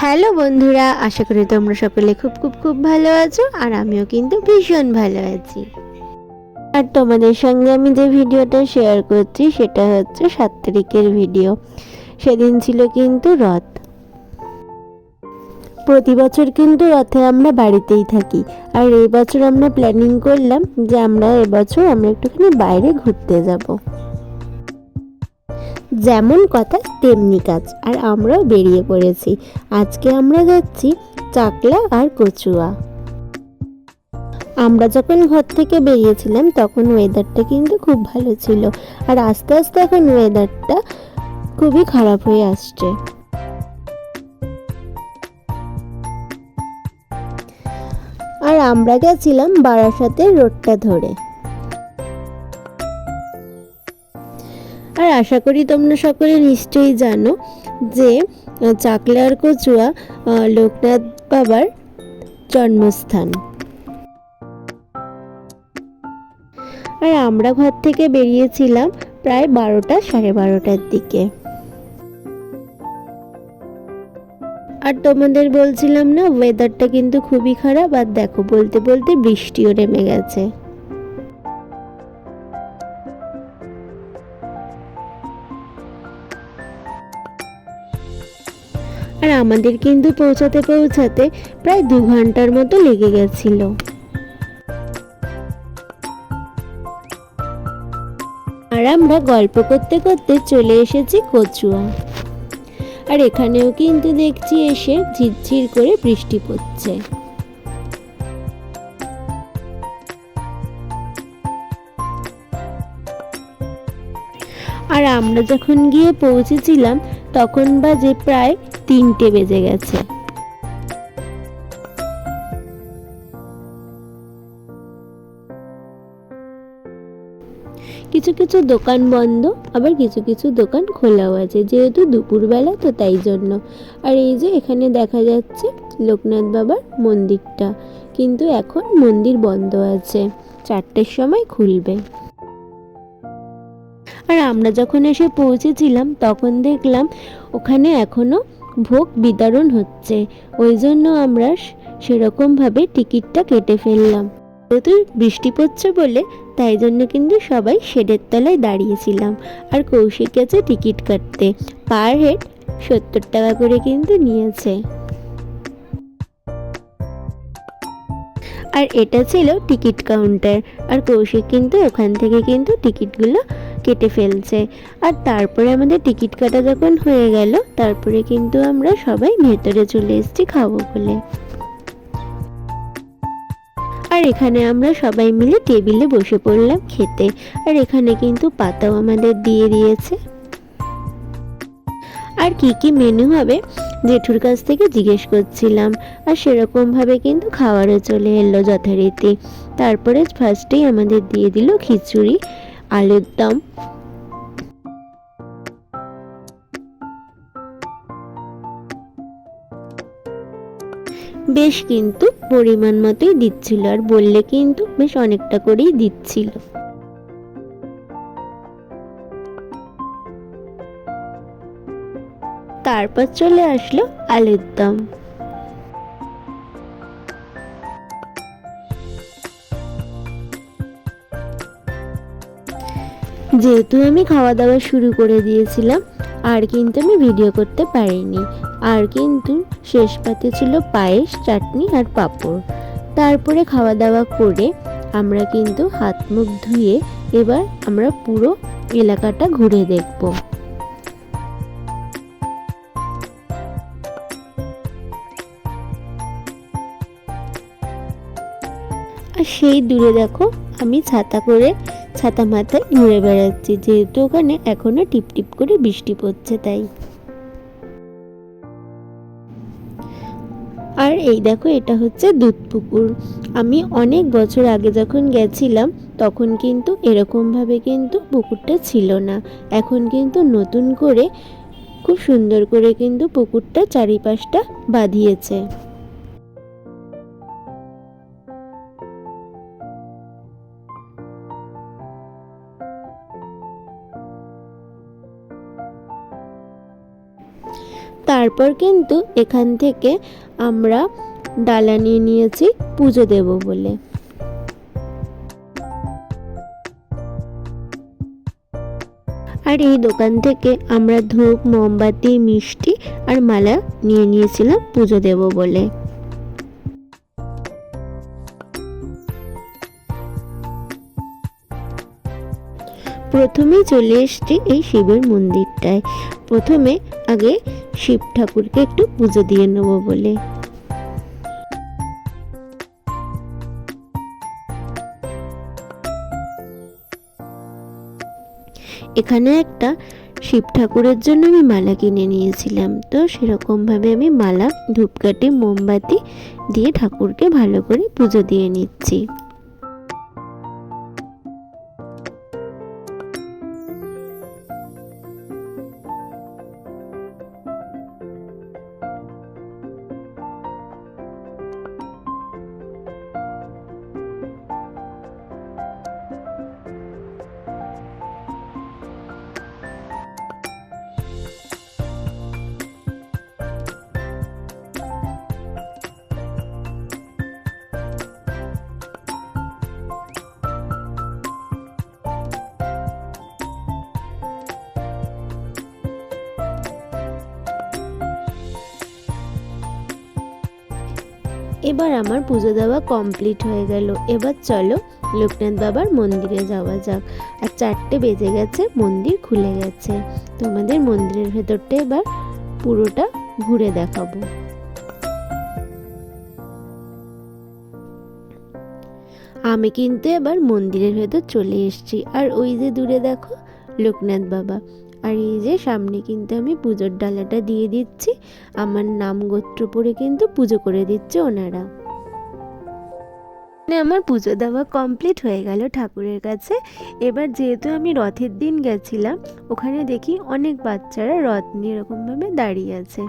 Hello বন্ধুরা, আশা করি তোমরা সকলে খুব খুব খুব ভালো আছো আর আমিও কিন্তু ভীষণ ভালো আছি। আর তোমাদের সঙ্গে আমি যে ভিডিওটা শেয়ার করছি সেটা হচ্ছে সাত তারিখের ভিডিও সেদিন ছিল কিন্তু রথ। প্রতি বছর কিন্তু রথে আমরা বাড়িতেই থাকি। আর এই বছর আমরা প্ল্যানিং করলাম যে আমরা এবছর আমরা একটুখানি বাইরে ঘুরতে যাব। যেমন কথা তেমনি কাজ। আর আমরাও বেরিয়ে পড়েছি। আজকে আমরা যাচ্ছি চাকলা আর কচুয়া। আমরা যখন ঘর থেকে বেরিয়েছিলাম, তখন ওয়েদারটা কিন্তু খুব ভালো ছিল। আর আস্তে আস্তে এখন ওয়েদারটা খুবই খারাপ হয়ে আসছে। আর আমরা গেছিলাম বারাসাতের রোডটা ধরে। আর আশা করি তোমরা সকলে নিশ্চয়ই জানো যে চাকলার কচুয়া লোকনাথ বাবার জন্মস্থান। আর আমরা ঘর থেকে বেরিয়েছিলাম প্রায় বারোটা সাড়ে বারোটার দিকে। আর তোমাদের বলছিলাম না ওয়েদারটা কিন্তু খুবই খারাপ, আর দেখো বলতে বলতে বৃষ্টিও নেমে গেছে। আর আমাদের কিন্তু পৌঁছাতে পৌঁছাতে প্রায় দু ঘণ্টার মতো লেগে গেছিল। আর আমরা গল্প করতে করতে চলে এসেছি কচুয়া। আর এখানেও কিন্তু দেখছি এসে ঝিরঝির করে বৃষ্টি পড়ছে। আর আমরা যখন গিয়ে পৌঁছেছিলাম, তখন বাজে প্রায় তিনটে বেজে গেছে। কিছু কিছু দোকান বন্ধ, আবার কিছু কিছু দোকান খোলাও আছে। যেহেতু দুপুরবেলা, তো তাই জন্য। আর এই যে এখানে দেখা যাচ্ছে লোকনাথ বাবার মন্দিরটা। কিন্তু এখন মন্দির বন্ধ আছে। চারটের সময় খুলবে। আর আমরা যখন এসে পৌঁছেছিলাম, তখন দেখলাম ওখানে এখনও ভোগ বিতরণ হচ্ছে। ওই জন্য আমরা সেরকমভাবে টিকিটটা কেটে ফেললাম। যেহেতু বৃষ্টি পড়ছে বলে, তাই জন্য কিন্তু সবাই শেডের তলায় দাঁড়িয়েছিলাম। আর কৌশিক গেছে টিকিট কাটতে। পার হেড সত্তর টাকা করে কিন্তু নিয়েছে। আর এটা ছিল টিকিট কাউন্টার। আর কৌশিক কিন্তু ওখান থেকে কিন্তু টিকিটগুলো কেটে ফেলছে। আর তারপরে আমাদের টিকিট কাটা যখন হয়ে গেল, তারপরে কিন্তু আমরা সবাই ভেতরে চলে এসেছি খাব বলে। আর এখানে আমরা সবাই মিলে টেবিলে বসে পড়লাম খেতে। আর এখানে কিন্তু পাতাও আমাদের দিয়ে দিয়েছে। আর কি কি মেনু হবে, জেঠুর কাছ থেকে জিজ্ঞেস করছিলাম। আর সেরকমভাবে কিন্তু খাওয়ারও চলে এলো যথারীতি। তারপরে ফার্স্টেই আমাদের দিয়ে দিল খিচুড়ি। আলুর দম? বেশ কিন্তু পরিমাণ মতোই দিচ্ছিল আর বললে কিন্তু বেশ অনেকটা করেই দিচ্ছিল। তারপর চলে আসলো আলুর দম। যেহেতু আমি খাওয়া দাওয়া শুরু করে দিয়েছিলাম, আর কিন্তু আমি ভিডিও করতে পারিনি। আর কিন্তু শেষ পাতে ছিল পায়েস, চাটনি আর পাঁপড়। তারপরে খাওয়া দাওয়া করে আমরা কিন্তু হাত মুখ ধুয়ে এবার আমরা পুরো এলাকাটা ঘুরে দেখব। আর সেই দূরে দেখো, আমি ছাতা করে ছাতা মাথায় ঘুরে বেড়াচ্ছি, যেহেতু ওখানে এখনও টিপ টিপ করে বৃষ্টি পড়ছে তাই। আর এই দেখো, এটা হচ্ছে দুধ পুকুর আমি অনেক বছর আগে যখন গেছিলাম, তখন কিন্তু এরকমভাবে কিন্তু পুকুরটা ছিল না। এখন কিন্তু নতুন করে খুব সুন্দর করে কিন্তু পুকুরটা চারিপাশটা বাঁধিয়েছে। তারপর কিন্তু এখান থেকে আমরা ডালা নিয়ে নিয়েছি পুজো দেব বলে। আর এই দোকান থেকে আমরা ধূপ, মোমবাতি, মিষ্টি আর মালা নিয়ে নিয়েছিলাম পুজো দেব বলে। প্রথমেই চলে এসছি এই শিবের মন্দিরটায়। প্রথমে আগে শিব ঠাকুরকে একটু পুজো দিয়ে নেব বলে। এখানে একটা শিব ঠাকুরের জন্য আমি মালা কিনে নিয়েছিলাম। তো সেরকমভাবে আমি মালা, ধূপকাঠি, মোমবাতি দিয়ে ঠাকুরকে ভালো করে পুজো দিয়ে নিচ্ছি। এবার আমার পুজো দেওয়া কমপ্লিট হয়ে গেল। এবার চলো লোকনাথ বাবার মন্দিরে যাওয়া যাক। আর চারটে বেজে গেছে, মন্দির খুলে গেছে। তোমাদের মন্দিরের ভেতরটা এবার পুরোটা ঘুরে দেখাবো। আমি কিন্তু এবার মন্দিরের ভেতর চলে এসেছি। আর ওই যে দূরে দেখো লোকনাথ বাবা। আর এই যে সামনে কিন্তু আমি পুজোর ডালাটা দিয়ে দিচ্ছি। আমার নাম গোত্র পরে কিন্তু পুজো করে দিচ্ছে ওনারা। মানে আমার পুজো দেওয়া কমপ্লিট হয়ে গেল ঠাকুরের কাছে। এবার যেহেতু আমি রথের দিন গেছিলাম, ওখানে দেখি অনেক বাচ্চারা রথ নিয়ে এরকমভাবে দাঁড়িয়ে আছে।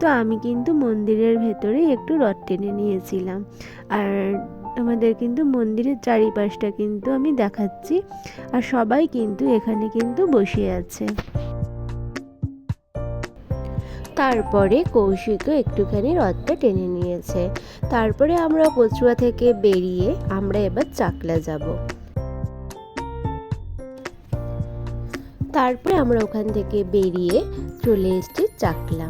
তো আমি কিন্তু মন্দিরের ভেতরে একটু রথ টেনে নিয়েছিলাম। আর আমাদের কিন্তু মন্দিরের চারিপাশটা কিন্তু আমি দেখাচ্ছি। আর সবাই কিন্তু এখানে কিন্তু বসে আছে। তারপরে কৌশিকও একটুখানি রথটা টেনে নিয়েছে। তারপরে আমরা কচুয়া থেকে বেরিয়ে আমরা এবার চাকলা যাব। তারপরে আমরা ওখান থেকে বেরিয়ে চলে এসেছি চাকলা।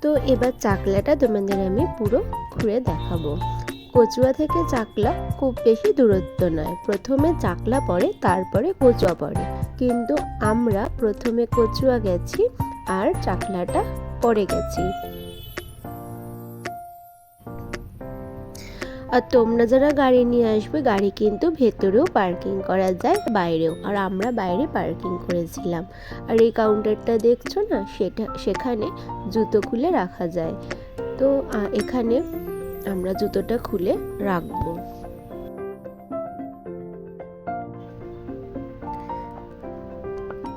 তো এবার চাকলাটা তোমাদের আমি পুরো ঘুরে দেখাবো। কচুয়া থেকে চাকলা খুব বেশি দূরত্ব নয়। প্রথমে চাকলা পড়ে, তারপরে কচুয়া পড়ে। কিন্তু আমরা প্রথমে কচুয়া গেছি আর চাকলাটা পড়ে গেছি। আর তোমরা যারা গাড়ি নিয়ে আসবে, গাড়ি কিন্তু ভেতরেও পার্কিং করা যায়, বাইরেও। আর আমরা বাইরে পার্কিং করেছিলাম। আর এই কাউন্টারটা দেখছ না? সেটা, সেখানে জুতো খুলে রাখা যায়। তো এখানে আমরা জুতোটা খুলে রাখব।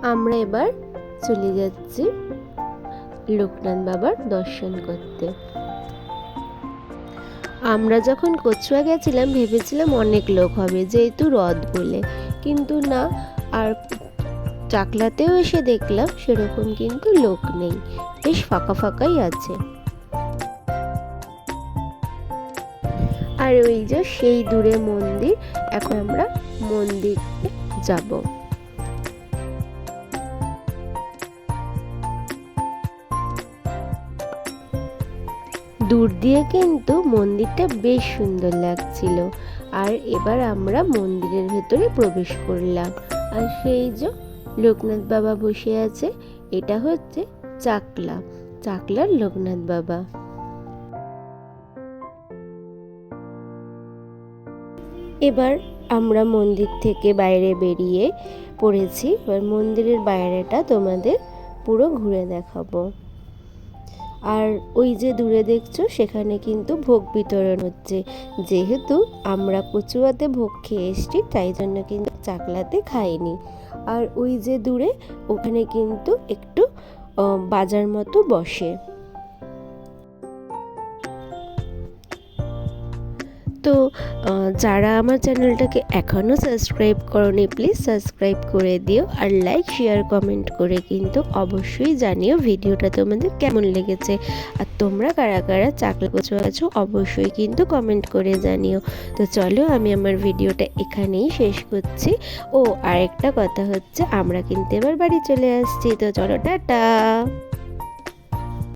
আমরা এবার চলে যাচ্ছি লোকনাথ বাবার দর্শন করতে। আমরা যখন কচুয়া গেছিলাম, ভেবেছিলাম অনেক লোক হবে, যেহেতু হ্রদ বলে। কিন্তু না, আর চাকলাতেও এসে দেখলাম সেরকম কিন্তু লোক নেই। বেশ ফাঁকা ফাঁকাই আছে। আর ওই যে সেই দূরে মন্দির, এখন আমরা মন্দিরে যাব। দূর দিয়ে কিন্তু মন্দিরটা বেশ সুন্দর লাগছিল। আর এবার আমরা মন্দিরের ভেতরে প্রবেশ করলাম। আর সেই যে লোকনাথ বাবা বসে আছে, এটা হচ্ছে চাকলা। চাকলার লোকনাথ বাবা। এবার আমরা মন্দির থেকে বাইরে বেরিয়ে পড়েছি। এবার মন্দিরের বাইরেটা তোমাদের পুরো ঘুরে দেখাবো। আর ওই যে দূরে দেখছ, সেখানে কিন্তু ভোগ বিতরণ হচ্ছে। যেহেতু আমরা কচুয়াতে ভোগ খেয়ে এসছি, তাই জন্য কিন্তু চাকলাতে খাইনি। আর ওই যে দূরে, ওখানে কিন্তু একটু বাজার মতো বসে। তো যারা আমার চ্যানেলটাকে এখনও সাবস্ক্রাইব করনি, প্লিজ সাবস্ক্রাইব করে দিও আর লাইক, শেয়ার, কমেন্ট করে কিন্তু অবশ্যই জানিও ভিডিওটা তোমাদের কেমন লেগেছে। আর তোমরা কারা কারা চাকলা কচু আছো অবশ্যই কিন্তু কমেন্ট করে জানিও। তো চলো আমি আমার ভিডিওটা এখানেই শেষ করছি। ও, আরেকটা কথা হচ্ছে আমরা কিন্তু এবার বাড়ি চলে আসছি। তো চলো, টাটা!